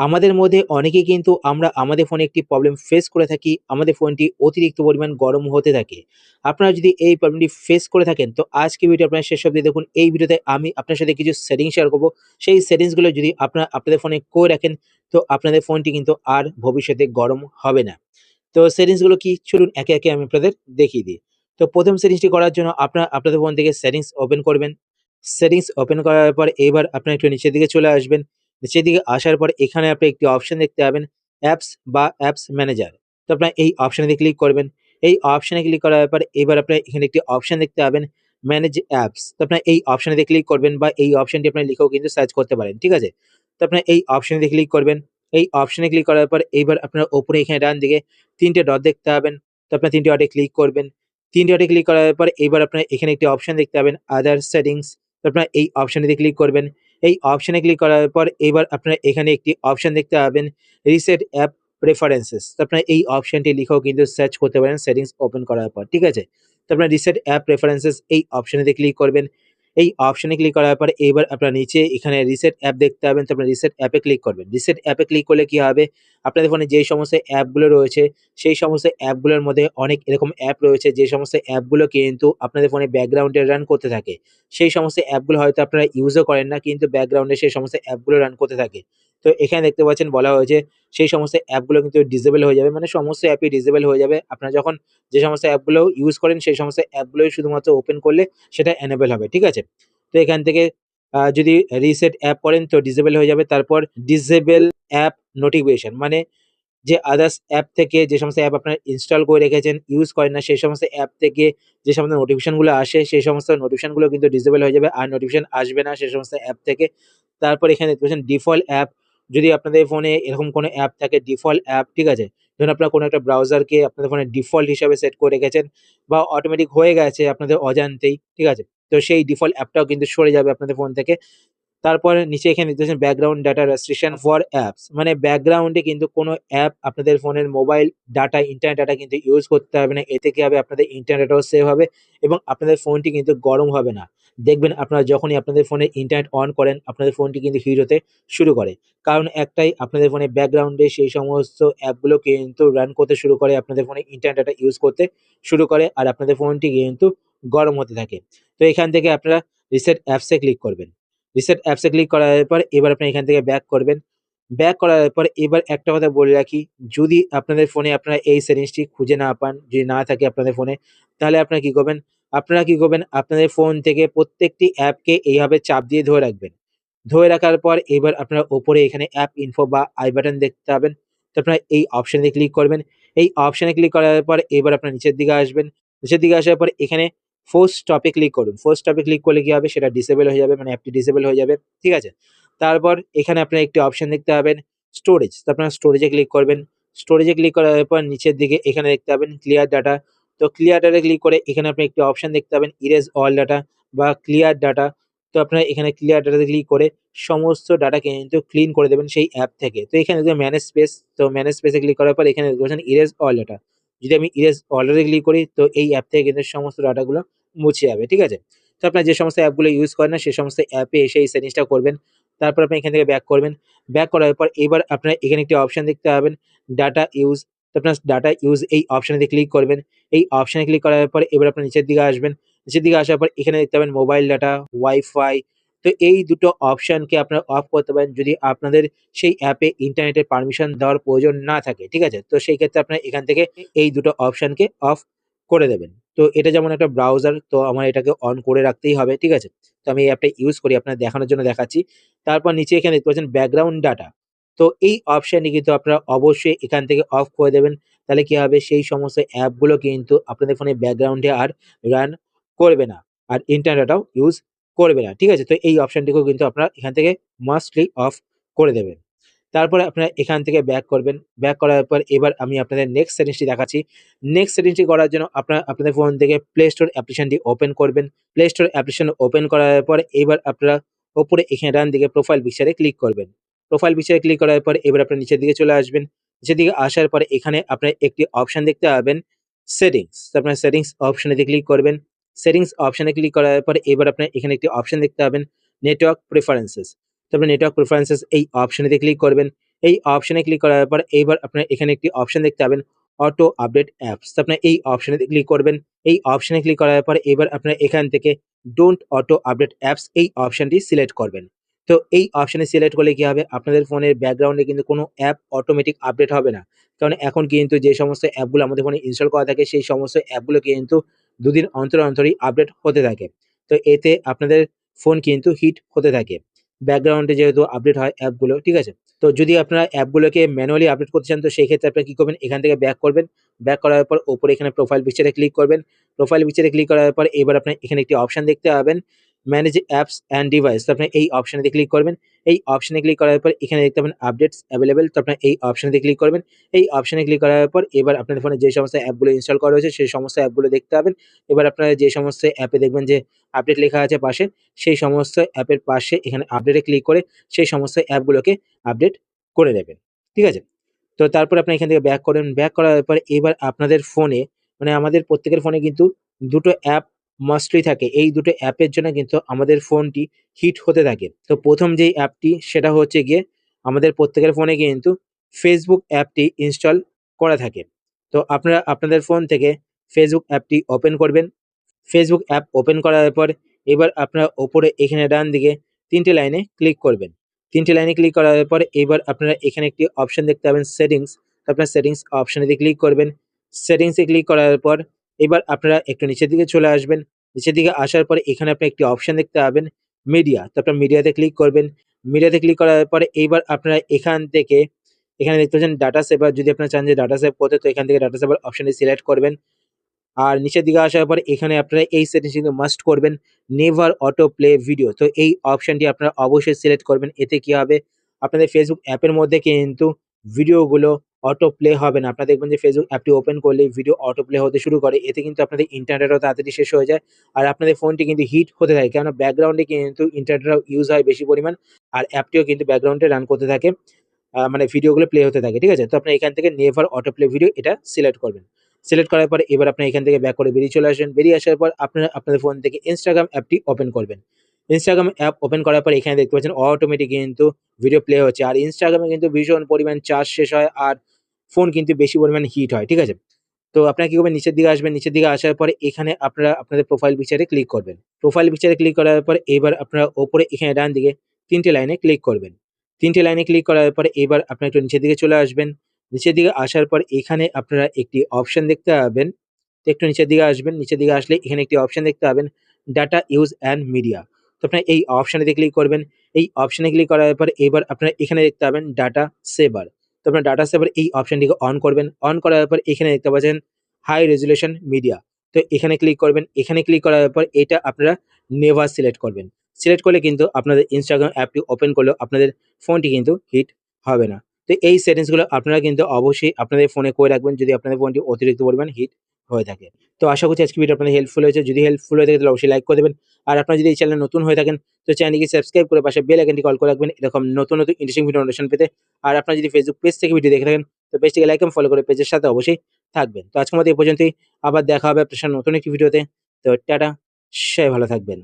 আমাদের মধ্যে অনেকেই কিন্তু আমরা আমাদের ফোনে একটি প্রবলেম ফেস করে থাকি। আমাদের ফোনটি অতিরিক্ত পরিমাণ গরম হতে থাকে। আপনারা যদি এই প্রবলেমটি ফেস করে থাকেন তো আজকে ভিডিও আপনারা শেষ অবধি দেখুন। এই ভিডিওতে আমি আপনার সাথে কিছু সেটিং শেয়ার করব। সেই সেটিংসগুলো যদি আপনারা আপনাদের ফোনে করে রাখেন তো আপনাদের ফোনটি কিন্তু আর ভবিষ্যতে গরম হবে না। তো সেটিংসগুলো কি? চলুন একে, একে আমি আপনাদের দেখিয়ে দিই। তো প্রথম সেটিংসটি করার জন্য আপনারা আপনাদের ফোন থেকে সেটিংস ওপেন করবেন। সেটিংস ওপেন করার পর এবার আপনারা একটু নিচের দিকে চলে আসবেন। নিচের দিকে আসার পর এখানে আপনি একটি অপশন দেখতে পাবেন অ্যাপস বা অ্যাপস ম্যানেজার। তো আপনার এই অপশনে দিয়ে ক্লিক করবেন। এই অপশনে ক্লিক করার পর এবার আপনারা এখানে একটি অপশন দেখতে পাবেন ম্যানেজ অ্যাপস। তো আপনার এই অপশনে দিয়ে ক্লিক করবেন বা এই অপশনটি আপনারা লিখেও কিন্তু সার্চ করতে পারেন। ঠিক আছে? তো আপনার এই অপশনে দিয়ে ক্লিক করবেন। এই অপশনে ক্লিক করার পর এইবার আপনার ওপরে এখানে ডান দিকে ৩ টে ডট দেখতে পাবেন। তো আপনারা ৩ টে ডটে ক্লিক করবেন। তিনটে ডটে ক্লিক করার পর এইবার আপনার এখানে একটি অপশন দেখতে পাবেন আদার সেটিংস। তো আপনার এই অপশনে দিয়ে ক্লিক করবেন। এই অপশনে ক্লিক করার পর এবার আপনারা এখানে একটি অপশন দেখতে পাবেন রিসেট অ্যাপ প্রেফারেন্সেস। তো আপনারা এই অপশনটি লিখেও কিন্তু সার্চ করতে পারেন সেটিংস ওপেন করার পর। ঠিক আছে? তো আপনার রিসেট অ্যাপ প্রেফারেন্সেস এই অপশানেতে ক্লিক করবেন। এই অপশনে ক্লিক করার পর এবার আপনার নিচে এখানে রিসেট অ্যাপ দেখতে পাবেন। তারপরে রিসেট অ্যাপে ক্লিক করবেন। রিসেট অ্যাপে ক্লিক করলে কি হবে? আপনাদের ফোনে যেই সমস্ত অ্যাপগুলো রয়েছে, সেই সমস্ত অ্যাপগুলোর মধ্যে অনেক এরকম অ্যাপ রয়েছে, যে সমস্ত অ্যাপগুলো কিন্তু আপনাদের ফোনে ব্যাকগ্রাউন্ডে রান করতে থাকে। সেই সমস্ত অ্যাপগুলো হয়তো আপনারা ইউজও করেন না, কিন্তু ব্যাকগ্রাউন্ডে সেই সমস্ত অ্যাপগুলো রান করতে থাকে। তো এখানে দেখতে পাচ্ছেন বলা হয়েছে সেই সমস্ত অ্যাপগুলো কিন্তু ডিসেবল হয়ে যাবে। মানে সমস্ত অ্যাপই ডিসেবল হয়ে যাবে। আপনারা যখন যে সমস্ত অ্যাপগুলো ইউজ করেন সেই সমস্ত অ্যাপগুলোই শুধুমাত্র ওপেন করলে সেটা এনেবল হবে। ঠিক আছে? তো এখান থেকে যদি রিসেট অ্যাপ করেন তো ডিসেবল হয়ে যাবে। তারপর ডিসেবল অ্যাপ নোটিফিকেশন মানে যে আদার্স অ্যাপ থেকে যে সমস্ত অ্যাপ আপনারা ইনস্টল করে রেখেছেন, ইউজ করেন না সেই সমস্ত অ্যাপ থেকে যে সমস্ত নোটিফিকেশনগুলো আসে সেই সমস্ত নোটিফিকেশনগুলো কিন্তু ডিসেবল হয়ে যাবে। আর নোটিফিকেশন আসবে না সেই সমস্ত অ্যাপ থেকে। তারপর এখানে দেখতে পাচ্ছেন ডিফল্ট অ্যাপ যদি আপনাদের ফোনে এরকম কোনো অ্যাপ থাকে ডিফল্ট অ্যাপ, ঠিক আছে? ধরুন আপনারা কোনো একটা ব্রাউজারকে আপনাদের ফোনে ডিফল্ট হিসাবে সেট করে রেখেছেন বা অটোমেটিক হয়ে গেছে আপনাদের অজান্তেই, ঠিক আছে? তো সেই ডিফল্ট অ্যাপটাও কিন্তু সরে যাবে আপনাদের ফোন থেকে। তারপরে নিচে এখানে দেখতে পাচ্ছেন background data restriction for apps মানে ব্যাকগ্রাউন্ডে কিন্তু কোনো অ্যাপ আপনাদের ফোনের মোবাইল ডাটা, ইন্টারনেট ডাটা কিন্তু ইউজ করতে হবে না। এতে কি হবে? আপনাদের ইন্টারনেট ডাটাও সেভ হবে এবং আপনাদের ফোনটি কিন্তু গরম হবে না। দেখবেন আপনারা যখনই আপনাদের ফোনে ইন্টারনেট অন করেন আপনাদের ফোনটি কিন্তু হিট হতে শুরু করে। কারণ একটাই আপনাদের ফোনে ব্যাকগ্রাউন্ডে সেই সমস্ত অ্যাপগুলো কিন্তু রান করতে শুরু করে আপনাদের ফোনে ইন্টারনেট ডাটা ইউজ করতে শুরু করে আর আপনাদের ফোনটি কিন্তু গরম হতে থাকে। তো এখান থেকে আপনারা রিসেট অ্যাপস ক্লিক করবেন। রিসেট অ্যাপসে ক্লিক করার পর এবার আপনি এখান থেকে ব্যাক করবেন। ব্যাক করার পর এবার একটা কথা বলে রাখি, যদি আপনাদের ফোনে আপনারা এই সেটিংসটি খুঁজে না পান, যদি না থাকে আপনাদের ফোনে তাহলে আপনারা কি করবেন? আপনারা কি করবেন? আপনাদের ফোন থেকে প্রত্যেকটি অ্যাপকে এইভাবে চাপ দিয়ে ধরে রাখবেন। ধরে রাখার পর এবার আপনারা ওপরে এখানে অ্যাপ ইনফো বা আই বাটন দেখতে পাবেন। তো আপনারা এই অপশানে ক্লিক করবেন। এই অপশানে ক্লিক করার পর এবার আপনারা নিচের দিকে আসবেন। নিচের দিকে আসার পর এখানে ফোর্স স্টপ এ ক্লিক করুন। ফোর্স স্টপ এ ক্লিক করলে কি হবে? সেটা ডিসেবল হয়ে যাবে মানে অ্যাপটি ডিসেবল হয়ে যাবে। ঠিক আছে? তারপর এখানে আপনার একটি অপশন দেখতে পাবেন স্টোরেজ। তো আপনারা স্টোরেজে ক্লিক করবেন। স্টোরেজে ক্লিক করার পর নিচের দিকে এখানে দেখতে পাবেন ক্লিয়ার ডাটা। তো ক্লিয়ার ডাটা ক্লিক করে এখানে আপনি একটি অপশন দেখতে পাবেন ইরেজ অল ডাটা বা ক্লিয়ার ডাটা। তো আপনারা এখানে ক্লিয়ার ডাটাতে ক্লিক করে সমস্ত ডাটাকে কিন্তু ক্লিন করে দেবেন সেই অ্যাপ থেকে। তো এখানে ম্যানেজ স্পেস তো ম্যানেজ স্পেসে ক্লিক করার পর এখানে ইরেজ অল ডাটা। যদি আমি ইরেজ অলরেডি ক্লিক করি তো এই অ্যাপ থেকে কিন্তু সমস্ত ডাটাগুলো মুছে যাবে। ঠিক আছে? তো আপনার যে সমস্ত অ্যাপগুলো ইউজ করেন না সে সমস্ত অ্যাপে এসে এই সেটিংসটা করবেন। তারপর আপনি এখান থেকে ব্যাক করবেন। ব্যাক করার পর এবার আপনার এখানে একটি অপশান দেখতে পাবেন ডাটা ইউজ। তো আপনার ডাটা ইউজ এই অপশনে ক্লিক করবেন। এই অপশানে ক্লিক করার পর এবার আপনার নিচের দিকে আসবেন। নিচের দিকে আসার পর এখানে দেখতে পাবেন মোবাইল ডাটা, ওয়াইফাই তো এই দুটো অপশনকে আপনারা অফ করতে পারেন যদি আপনাদের সেই অ্যাপে ইন্টারনেটের পারমিশন দেওয়ার প্রয়োজন না থাকে। ঠিক আছে? তো সেই ক্ষেত্রে আপনারা এখান থেকে এই দুটো অপশনকে অফ করে দেবেন। তো এটা যেমন একটা ব্রাউজার তো আমার এটাকে অন করে রাখতেই হবে। ঠিক আছে? তো আমি এই অ্যাপটা ইউজ করি আপনার দেখানোর জন্য দেখাচ্ছি। তারপর নিচে এখানে দেখতে পাচ্ছেন ব্যাকগ্রাউন্ড ডাটা। তো এই অপশনটি কিন্তু আপনারা অবশ্যই এখান থেকে অফ করে দেবেন। তাহলে কি হবে? সেই সমস্ত অ্যাপগুলো কিন্তু আপনাদের ফোনে ব্যাকগ্রাউন্ডে আর রান করবে না। আর ইন্টারনেটটাও ইউজ করবে না। ঠিক আছে? তো এই অপশনটিকেও কিন্তু আপনারা এখান থেকে মাস্টলি অফ করে দেবেন। তারপরে আপনারা এখান থেকে ব্যাক করবেন। ব্যাক করার পর এবার আমি আপনাদের নেক্সট সেটিংসটি দেখাচ্ছি। নেক্সট সেটিংসটি করার জন্য আপনারা আপনাদের ফোন থেকে প্লে স্টোর অ্যাপ্লিকেশনটি ওপেন করবেন। প্লে স্টোর অ্যাপ্লিকেশন ওপেন করার পর এবার আপনারা ওপরে এখানে ডান দিকে প্রোফাইল পিকচারে ক্লিক করবেন। প্রোফাইল পিকচারে ক্লিক করার পর এবার আপনার নিচের দিকে চলে আসবেন। নিচের দিকে আসার পরে এখানে আপনার একটি অপশন দেখতে পাবেন সেটিংস। আপনারা সেটিংস অপশনে দিয়ে ক্লিক করবেন। সেটিংস অপশানে ক্লিক করার পরে এবার আপনার এখানে একটি অপশন দেখতে পাবেন নেটওয়ার্ক প্রেফারেন্সেস। তো আপনারা নেটওয়ার্ক প্রেফারেন্সেস এই অপশনে দিয়ে ক্লিক করবেন। এই অপশানে ক্লিক করার পর এইবার আপনার এখানে একটি অপশন দেখতে পাবেন অটো আপডেট অ্যাপস আপনার এই অপশনে ক্লিক করবেন। এই অপশানে ক্লিক করার পর এবার আপনার এখান থেকে ডোন্ট অটো আপডেট অ্যাপস এই অপশানটি সিলেক্ট করবেন। তো এই অপশনে সিলেক্ট করলে কি হবে? আপনাদের ফোনের ব্যাকগ্রাউন্ডে কিন্তু কোনো অ্যাপ অটোমেটিক আপডেট হবে না। কারণ এখন কিন্তু যে সমস্ত অ্যাপগুলো আমাদের ফোনে ইনস্টল করা থাকে, সেই সমস্ত অ্যাপগুলো কিন্তু দুদিন অন্তর অন্তরই আপডেট হতে থাকে। তো এতে আপনাদের ফোন কিন্তু হিট হতে থাকে। ব্যাকগ্রাউন্ডে যেহেতু আপডেট হয় অ্যাপগুলো ঠিক আছে? তো যদি আপনারা অ্যাপগুলোকে ম্যানুয়ালি আপডেট করতে চান, তো সেই ক্ষেত্রে আপনারা কী করবেন? এখান থেকে ব্যাক করবেন। ব্যাক করার পর ওপরে এখানে প্রোফাইল পিকচারে ক্লিক করবেন। প্রোফাইল পিকচারে ক্লিক করার পর এবার আপনি এখানে একটি অপশান দেখতে পাবেন। ম্যানেজ অ্যাপস অ্যান্ড ডিভাইস তো আপনি এই অপশানে ক্লিক করবেন। এই অপশানে ক্লিক করার পর এখানে দেখতে পাবেন আপডেটস অ্যাভেলেবেল তো আপনার এই অপশানে ক্লিক করবেন। এই অপশানে ক্লিক করার পর এবার আপনাদের ফোনে যে সমস্ত অ্যাপগুলো ইনস্টল করা হয়েছে সেই সমস্ত অ্যাপগুলো দেখতে পাবেন। এবার আপনারা যে সমস্ত অ্যাপে দেখবেন যে আপডেট লেখা আছে পাশে, সেই সমস্ত অ্যাপের পাশে এখানে আপডেটে ক্লিক করে সেই সমস্ত অ্যাপগুলোকে আপডেট করে নেবেন। ঠিক আছে? তো তারপর আপনি এখান থেকে ব্যাক করেন ব্যাক করার পর এবার আপনাদের ফোনে মানে আমাদের প্রত্যেকের ফোনে কিন্তু দুটো অ্যাপ মাস্টলি থাকে। এই দুটো অ্যাপের জন্য কিন্তু আমাদের ফোনটি হিট হতে থাকে। তো প্রথম যেই অ্যাপটি, সেটা হচ্ছে গিয়ে আমাদের প্রত্যেকের ফোনে কিন্তু ফেসবুক অ্যাপটি ইনস্টল করা থাকে। তো আপনারা, আপনাদের ফোন থেকে ফেসবুক অ্যাপটি ওপেন করবেন। ফেসবুক অ্যাপ ওপেন করার পর এবার আপনারা ওপরে এখানে ডান দিকে তিনটে লাইনে ক্লিক করবেন। তিনটে লাইনে ক্লিক করার পর এবার আপনারা এখানে একটি অপশন দেখতে পাবেন সেটিংস আপনার সেটিংস অপশানে ক্লিক করবেন। সেটিংসে ক্লিক করার পর এবার আপনারা একটু নিচের দিকে চলে আসবেন। নিচের দিকে আসার পরে এখানে আপনি একটি অপশন দেখতে পাবেন মিডিয়া তো আপনার মিডিয়াতে ক্লিক করবেন। মিডিয়াতে ক্লিক করার পরে এইবার আপনারা এখান থেকে, এখানে দেখতে পাচ্ছেন ডাটা সেভার যদি আপনারা চান যে ডাটা সেভ করতে, তো এখান থেকে ডাটা সেভার অপশানটি সিলেক্ট করবেন। আর নিচের দিকে আসার পরে এখানে আপনারা এই সেটিংস কিন্তু মাস্ট করবেন নেভার অটো প্লে ভিডিও তো এই অপশানটি আপনারা অবশ্যই সিলেক্ট করবেন। এতে কি হবে? আপনাদের ফেসবুক অ্যাপের মধ্যে কিন্তু ভিডিওগুলো অটো প্লে হবে না। আপনারা দেখবেন যে ফেসবুক অ্যাপটি ওপেন করলে ভিডিও অটো প্লে হতে শুরু করে। এতে কিন্তু আপনাদের ইন্টারনেটও তাড়াতাড়ি শেষ হয়ে যায়। আর আপনাদের ফোনটি কিন্তু হিট হতে থাকে। কেননা ব্যাকগ্রাউন্ডে কিন্তু ইন্টারনেটও ইউজ হয় বেশি পরিমাণ। আর অ্যাপটিও কিন্তু ব্যাকগ্রাউন্ডে রান করতে থাকে। মানে ভিডিওগুলো প্লে হতে থাকে। ঠিক আছে? তো আপনি এখান থেকে নেভার অটো প্লে ভিডিও এটা সিলেক্ট করবেন। সিলেক্ট করার পরে এবার আপনি এখান থেকে ব্যাক করে বেরিয়ে চলে আসবেন। বেরিয়ে আসার পর আপনারা, আপনাদের ফোন থেকে ইনস্টাগ্রাম অ্যাপটি ওপেন করবেন। ইনস্টাগ্রাম অ্যাপ ওপেন করার পর এখানে দেখতে পাচ্ছেন অটোমেটিক কিন্তু ভিডিও প্লে হচ্ছে। আর ইনস্টাগ্রামে কিন্তু ভীষণ পরিমাণ চার্জ শেষ হয়। আর ফোন কিন্তু বেশি পরিমাণে হিট হয়, ঠিক আছে? তো আপনারা কি করবেন? নিচের দিকে আসবেন, নিচের দিকে আসার পরে এখানে আপনারা আপনাদের প্রোফাইল পিকচারে ক্লিক করবেন। প্রোফাইল পিকচারে ক্লিক করার পরে এবার আপনারা ওপরে এখানে ডান দিকে তিনটে লাইনে ক্লিক করবেন। তিনটে লাইনে ক্লিক করার পরে এবার আপনারা একটু নিচের দিকে চলে আসবেন। নিচের দিকে আসার পর এখানে আপনারা একটি অপশন দেখতে পাবেন। তো একটু নিচের দিকে আসবেন, নিচের দিকে আসলে এখানে একটি অপশন দেখতে পাবেন ডাটা ইউজ অ্যান্ড মিডিয়া তো আপনারা এই অপশানেতে ক্লিক করবেন। এই অপশানে ক্লিক করার পর এবার আপনারা এখানে দেখতে পাবেন ডাটা সেভার তো আপনার ডাটা সেভার এই অপশানটিকে অন করবেন। অন করার পর এখানে দেখতে পাচ্ছেন হাই রেজুলেশন মিডিয়া তো এখানে ক্লিক করবেন। এখানে ক্লিক করার পর এটা আপনারা নেভার সিলেক্ট করবেন। সিলেক্ট করলে কিন্তু আপনাদের ইনস্টাগ্রাম অ্যাপটি ওপেন করলেও আপনাদের ফোনটি কিন্তু হিট হবে না। তো এই সেটিংসগুলো আপনারা কিন্তু অবশ্যই আপনাদের ফোনে করে রাখবেন। যদি আপনাদের ফোনটি অতিরিক্ত পরিমাণ হিট হয়ে থাকে। তো আশা করছি আজকে ভিডিও আপনাদের হেল্পফুল হয়েছে। যদি হেল্পফুল হয়ে থাকে, তাহলে অবশ্যই লাইক করে দেবেন। আর আপনারা যদি এই চ্যানেল নতুন হয়ে থাকেন, তো চ্যানেলটিকে সাবস্ক্রাইব করে পাশে বেল আইকনটি কল করে রাখবেন। এরকম নতুন নতুন ইন্টারেস্টিং ভিডিও নোটিফিকেশন পেতে। আর আপনারা যদি ফেসবুক পেজ থেকে ভিডিও দেখে থাকেন, তো পেজটিকে লাইক এবং ফলো করে পেজের সাথে অবশ্যই থাকবেন। তো আজকের মতো এই পর্যন্তই। আবার দেখা হবে আপনার নতুন একটি ভিডিওতে তো টাটা, সবাই ভালো থাকবেন।